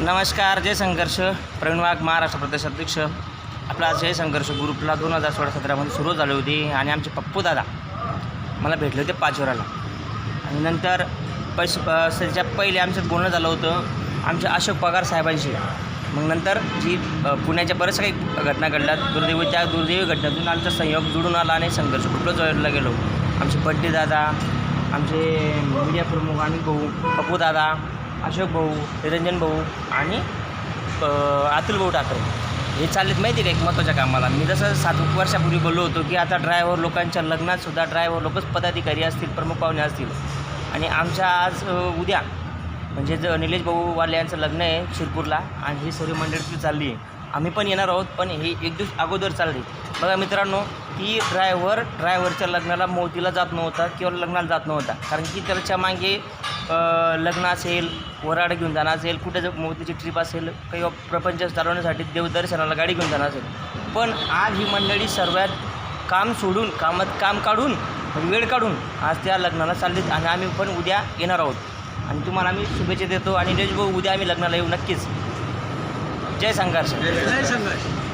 नमस्कार जय संघर्ष. प्रवीण वाघ महाराष्ट्र प्रदेश अध्यक्ष. आपला जय संघर्ष ग्रुपला दोन हजार सोळा सतरामध्ये सुरू झाली होती आणि आमचे पप्पू दादा मला भेटले होते पाचोराला आणि नंतर पैसे प- त्याच्या पहिले आमचं बोलणं झालं होतं आमच्या अशोक पगार साहेबांशी. मग नंतर जी पुण्याच्या बऱ्याच काही घटना घडल्या दुर्दैवी त्या दुर्दैवी घटनेतून आमचा संयोग जुळून आला आणि संघर्ष कुठलं जोडला गेलो. आमचे बड्डे दादा आमचे मीडिया प्रमुख आणि भाऊ पप्पू दादा अशोक भाऊ निरंजन भाऊ आणि अतुल भाऊ ठाकरे. हे चाललेत माहिती आहे का एक महत्त्वाच्या कामाला? मी जसं सात वर्षापूर्वी बोललो होतो की आता ड्रायव्हर लोकांच्या लग्नातसुद्धा ड्रायव्हर लोकच पदाधिकारी असतील प्रमुख पाहुणे असतील. आणि आमच्या आज उद्या म्हणजे ज निलेश भाऊ वाले यांचं लग्न आहे शिरपूरला आणि ही सर्व मंडळी चालली आहे. आम्ही पण येणार आहोत पण हे एक दिवस अगोदर चालली. बघा मित्रांनो की ड्रायव्हर ड्रायव्हरच्या लग्नाला मोतीला जात नव्हता किंवा लग्नाला जात नव्हता. कारण की त्याच्यामागे लग्न असेल वराड घेऊन जाणं असेल कुठे जर मोतीची ट्रिप असेल किंवा प्रपंच चालवण्यासाठी देवदर्शनाला गाडी घेऊन जाणं असेल. पण आज ही मंडळी सर्वात काम सोडून कामात काम काढून वेळ काढून आज त्या लग्नाला चाललीत आणि आम्ही पण उद्या येणार आहोत. आणि तुम्हाला आम्ही शुभेच्छा देतो आणि निलेश भाऊ उद्या आम्ही लग्नाला येऊ नक्कीच. जय संघर्ष जय संघर्ष